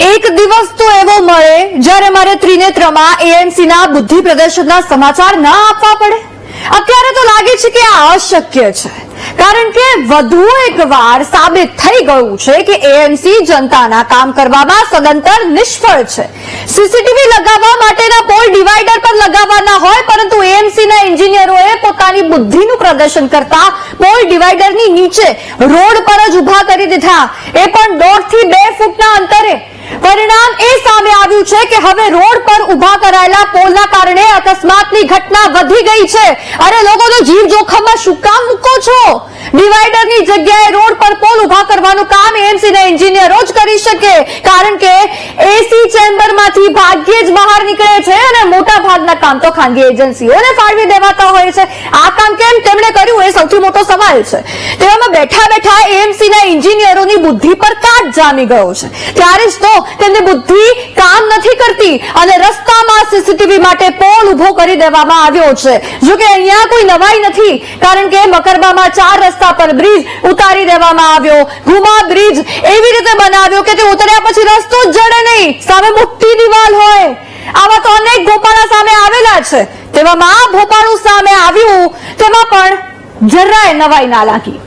એક દિવસ તો એવો મળે જ્યારે મારે ત્રિનેત્રમાં એએમસી ના બુદ્ધિ પ્રદર્શનના સમાચાર ના આપવા પડે? અત્યારે તો લાગે છે કે આ અશક્ય છે. કારણ કે વધુ એક વાર સાબિત થઈ ગયું છે કે એએમસી જનતાના કામ કરવામાં સદંતર નિષ્ફળ છે. સીસીટીવી લગાવવા માટેના પોલ ડિવાઈડર પર લગાવવાના હોય પરંતુ એએમસી ના એન્જિનિયરોએ પોતાની બુદ્ધિનું પ્રદર્શન કરતા પોલ ડિવાઈડરની નીચે રોડ પર જ ઊભા કરી દીધા. એ પણ દોઢથી બે ફૂટના અંતરે. પરિણામ એ સામે આવ્યું છે કે હવે રોડ પર ઊભા કરાયેલા પોલના કારણે અકસ્માતની ઘટના વધી ગઈ છે. અરે લોકો તો જીવ જોખમમાં શું કામ મૂકો છો? ડિવાઈડરની જગ્યાએ રોડ પર પોલ ઊભા કરવાનું કામ એએમસી ના એન્જિનિયરો જ કરી શકે, કારણ કે એસી ચેમ્બરમાંથી ભાગ્યે જ બહાર નીકળે છે અને મોટા ભાગના કામ તો ખાનગી એજન્સીઓને ફાળવી દેવાતા હોય છે. આ કામ કેમ તેમણે કર્યું એ સૌથી મોટો સવાલ છે. તેવામાં બેઠા બેઠા એએમસી ના એન્જિનિયરોની બુદ્ધિ પર કાટ જામી ગયો છે. ત્યારે જ તો તેમની બુદ્ધિ, કામ નથી કરતી અને રસ્તામાં સીસીટીવી માટે પોલ ઊભો કરી દેવામાં આવ્યો છે. જો કે અહીંયા કોઈ નવાઈ નથી, કારણ કે મકરબામાં ચાર રસ્તા પર બ્રિજ ઉતારી દેવામાં આવ્યો. ઘુમા બ્રિજ એવી રીતે બનાવ્યો કે તે ઉતર્યા પછી રસ્તો જડે નહીં. સામે મોટી દિવાલ હોય. આવા તો અનેક ગોપાળા સામે આવેલા છે. તેવામાં આ ભોપાળું સામે આવ્યું, તેમાં પણ જરાય નવાઈ ના લાગી.